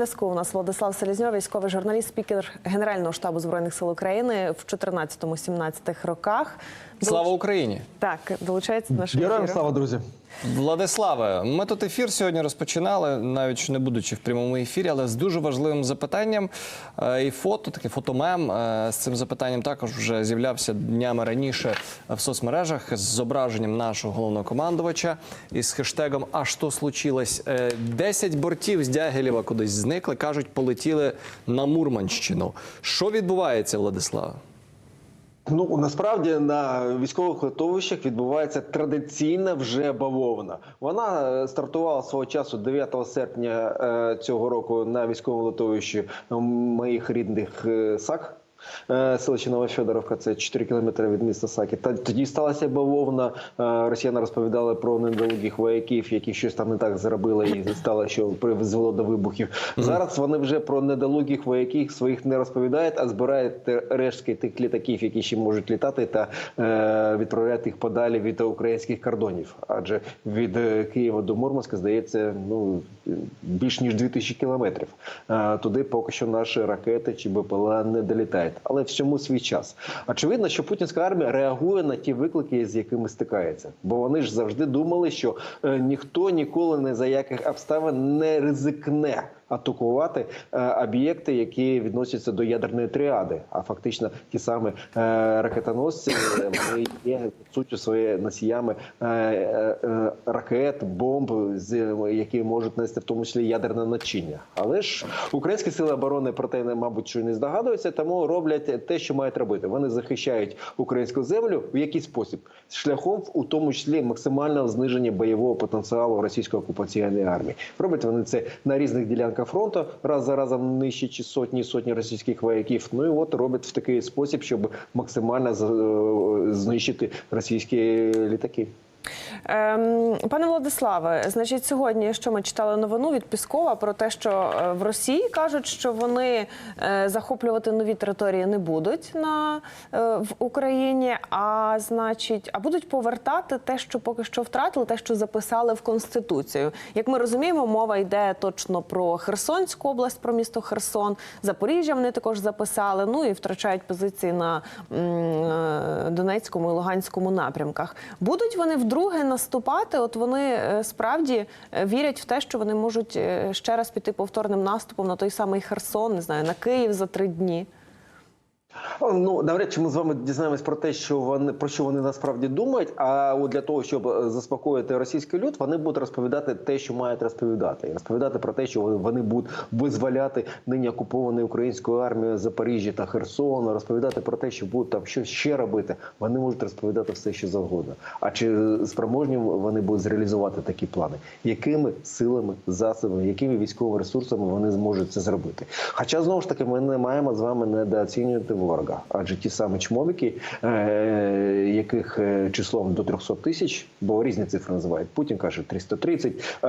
зв'язку у нас Владислав Селезньов, військовий журналіст, спікер Генерального штабу збройних сил України в 14-17 роках. Слава Україні! Так, долучається до нашого Героям слава, друзі. Владиславе, ми тут ефір сьогодні розпочинали, навіть не будучи в прямому ефірі, але з дуже важливим запитанням. Е, І фото, таке фотомем е, з цим запитанням також вже з'являвся днями раніше в соцмережах з зображенням нашого головного командувача із хештегом А що случилось? Е, 10 бортів з Дягилєва кудись зникли, кажуть, полетіли на Мурманщину. Що відбувається, Владиславе? Ну насправді на військових литовищах відбувається традиційна вже бавовна. Вона е, стартувала свого часу 9 серпня е, цього року на військовому литовищі моїх рідних е, САК. Е, Селище Новофедоровка, це 4 кілометри від міста Саки. Та тоді сталася бавовна. Е, Росіяни розповідали про недолугих вояків, які щось там не так зробили, і стало, що призвело до вибухів. Зараз вони вже про недолугих вояків своїх не розповідають, а збирають рештки тих літаків, які ще можуть літати, та е, відправляють їх подалі від українських кордонів. Адже від Києва до Мурманська здається, ну більш ніж 2000 кілометрів. Туди поки що наші ракети чи БПЛА не долітають, але всьому свій час. Очевидно, що путінська армія реагує на ті виклики, з якими стикається, бо вони ж завжди думали, що е, ніхто ніколи не за яких обставин не ризикне. Атакувати е, об'єкти, які відносяться до ядерної тріади, а фактично ті самі е, ракетоносці вони є суттю своє носіями е, ракет, бомб, які можуть нести в тому числі ядерне начиння. Але ж українські сили оборони про те, мабуть, що не здогадуються, тому роблять те, що мають робити. Вони захищають українську землю в який спосіб шляхом, у тому числі максимального зниження бойового потенціалу російської окупаційної армії. Роблять вони це на різних ділянках фронту, раз за разом нищачи сотні сотні російських вояків. Ну і от робить в такий спосіб, щоб максимально е, знищити російські літаки. Ем, пане Владиславе, значить, сьогодні що ми читали новину від Піскова про те, що е, в Росії кажуть, що вони е, захоплювати нові території не будуть на е, в Україні, а значить, а будуть повертати те, що поки що втратили, те, що записали в конституцію. Як ми розуміємо, мова йде точно про Херсонську область, про місто Херсон, Запоріжжя. Вони також записали. Ну і втрачають позиції на Донецькому і Луганському напрямках. Будуть вони вдруге наступати? От вони е, справді е, вірять в те, що вони можуть е, ще раз піти повторним наступом на той самий Херсон, не знаю, на Київ за три дні. Ну навряд чи ми з вами дізнаємось про те, що вони про що вони насправді думають. А от для того, щоб е, заспокоїти російський люд, вони будуть розповідати те, що мають розповідати, і розповідати про те, що вони будуть визволяти нині окуповані українською армією Запоріжжя та Херсону, розповідати про те, що будуть там щось ще робити. Вони можуть розповідати все, що завгодно. А чи спроможні вони будуть зреалізувати такі плани? Якими силами, засобами, якими військовими ресурсами вони зможуть це зробити? Хоча знову ж таки ми не маємо з вами недооцінювати ворога, адже ті самі чмовіки, е, яких е, числом до 300 тисяч, бо різні цифри називають. Путін каже 330, е,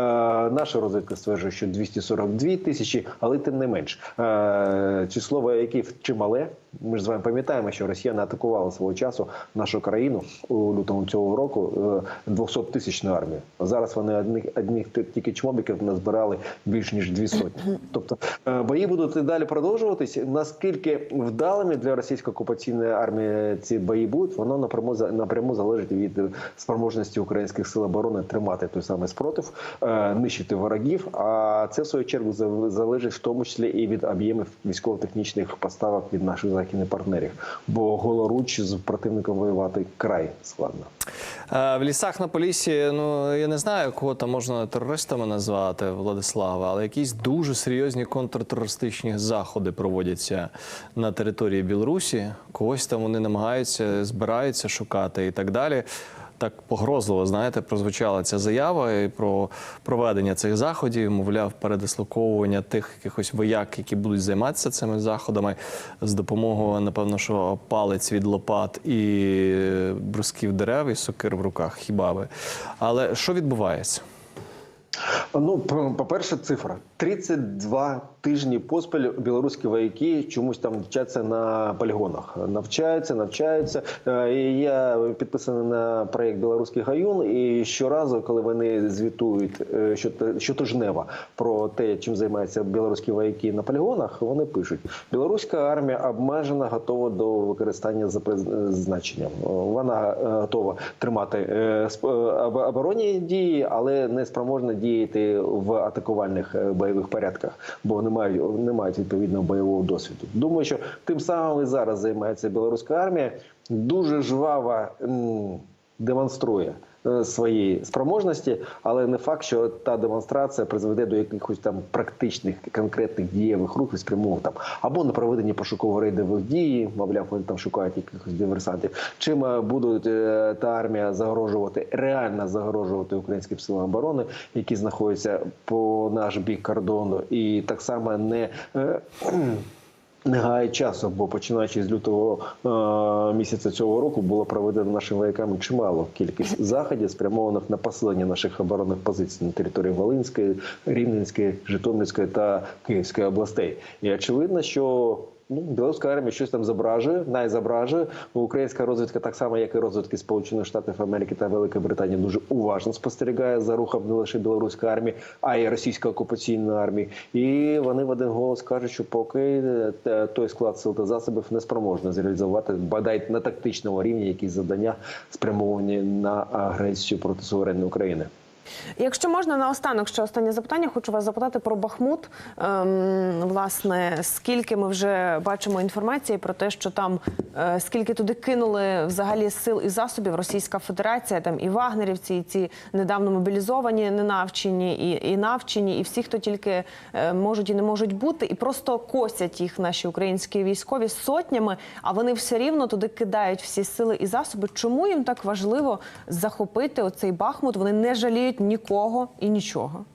наша розвідка стверджує, що 242 тисячі, але тим не менш, число вояків чимале. Ми ж з вами пам'ятаємо, що росіяни атакували свого часу нашу країну у лютому цього року 200 тисячну армію. Зараз вони одних одних тільки чмобіків назбирали більш ніж дві сотні. Тобто бої будуть і далі продовжуватись. Наскільки вдалими для російської окупаційної армії ці бої будуть, воно напряму напряму залежить від спроможності українських сил оборони тримати той самий спротив, е, нищити ворогів. А це в свою чергу залежить в тому числі і від об'ємів військово-технічних поставок від наших західних партнерів. Бо голоруч з противником воювати край складно. Е, В лісах на Полісі, ну я не знаю, кого там можна терористами назвати, Владислава, але якісь дуже серйозні контртерористичні заходи проводяться на території Білорусі. Когось там вони намагаються, збираються шукати і так далі. Так погрозливо, знаєте, прозвучала ця заява і про проведення цих заходів, мовляв, передислоковування тих якихось вояк, які будуть займатися цими заходами з допомогою, напевно, що палець від лопат і брусків дерев і сокир в руках. Хіба ви? Але що відбувається? Ну, по- по-перше, цифра 32 тижні поспіль білоруські вояки чомусь там вчаться на полігонах. Навчаються, навчаються. Е, і Я підписаний на проєкт Білоруський гаюн. І щоразу, коли вони звітують е, щотижнево про те, чим займаються білоруські вояки на полігонах, вони пишуть: білоруська армія обмежена, готова до використання за призначенням. Вона е, готова тримати оборонні дії, але не спроможна діяти в атакувальних е, бойових порядках, бо не мають, не мають відповідного бойового досвіду. Думаю, що тим самим і зараз займається білоруська армія. Дуже жваво демонструє е, свої спроможності, але не факт, що та демонстрація призведе до якихось там практичних конкретних дієвих рухів спрямовано там або на проведення пошуково-рейдових дій, мовляв, вони там шукають якихось диверсантів. Чим е, будуть е, та армія загрожувати, реально загрожувати українським силам оборони, які знаходяться по наш бік кордону, і так само не. Не гає часу, бо починаючи з лютого е, місяця цього року було проведено нашими вояками чимало кількість заходів, спрямованих на посилення наших оборонних позицій на території Волинської, Рівненської, Житомирської та Київської областей. І очевидно, що ну, білоруська армія щось там зображує, найзображує. Українська розвідка, так само як і розвідки Сполучених Штатів Америки та Великої Британії, дуже уважно спостерігає за рухом не лише білоруської армії, а й російської окупаційної армії. І вони в один голос кажуть, що поки е, той склад сил та засобів не спроможний зреалізувати бодай на тактичному рівні якісь завдання спрямовані на агресію проти суверенної України. Якщо можна наостанок, ще останнє запитання, хочу вас запитати про Бахмут. Ем, власне, скільки ми вже бачимо інформації про те, що там е, скільки туди кинули взагалі сил і засобів Російська Федерація, там і вагнерівці, і ці недавно мобілізовані, ненавчені, і, і навчені, і всі, хто тільки е, можуть і не можуть бути, і просто косять їх наші українські військові сотнями, а вони все рівно туди кидають всі сили і засоби. Чому їм так важливо захопити оцей Бахмут? Вони не жаліють нікого і нічого.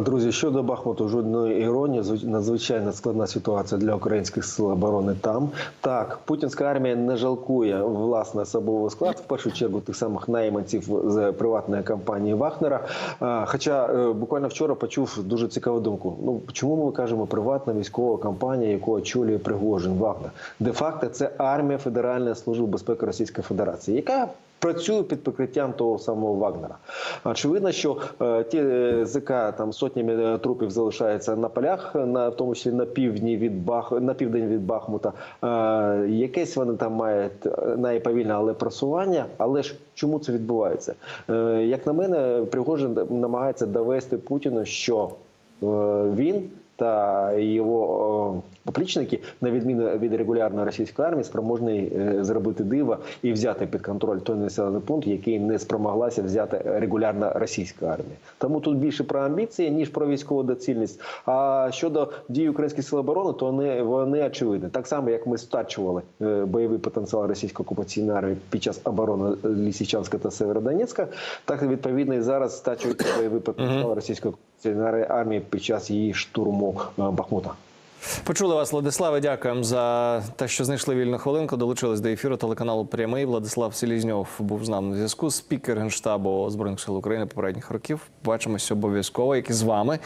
Друзі, щодо Бахмуту, жодної іронії, звич- надзвичайно складна ситуація для українських сил оборони там. Так, путінська армія не жалкує власне особовий склад, в першу чергу тих самих найманців з приватної компанії Вагнера. Хоча е, буквально вчора почув дуже цікаву думку. Ну чому ми кажемо приватна військова компанія, яку очолює Пригожин Вагнер? Де факто це армія Федеральної служби безпеки Російської Федерації, яка Працює під прикриттям того самого Вагнера. Очевидно, що е, ті е, ЗК там сотнями е, трупів залишаються на полях, на в тому числі на півдні від Бах на південь від Бахмута. Якесь вони там мають найповільне, але просування. Але ж чому це відбувається? Як на мене, Пригожин намагається довести Путіну, що він та його поплічники, на відміну від регулярної російської армії, спроможний е, зробити диво і взяти під контроль той населений пункт, який не спромоглася взяти регулярна російська армія. Тому тут більше про амбіції ніж про військову доцільність. А щодо дій українських сил оборони, то вони, вони очевидні. Так само, як ми стачували е, бойовий потенціал російської окупаційної армії під час оборони Лісічанська та Северодонецька, так відповідно і зараз стачують бойовий потенціал російської окупаційної армії під час її штурму е, Бахмута. Почули вас, Владиславе. Дякуємо за те, що знайшли вільну хвилинку. Долучились до ефіру телеканалу Прямий. Владислав Селізньов був з нами на зв'язку. Спікер генштабу збройних сил України попередніх років. Бачимося обов'язково, як і з вами.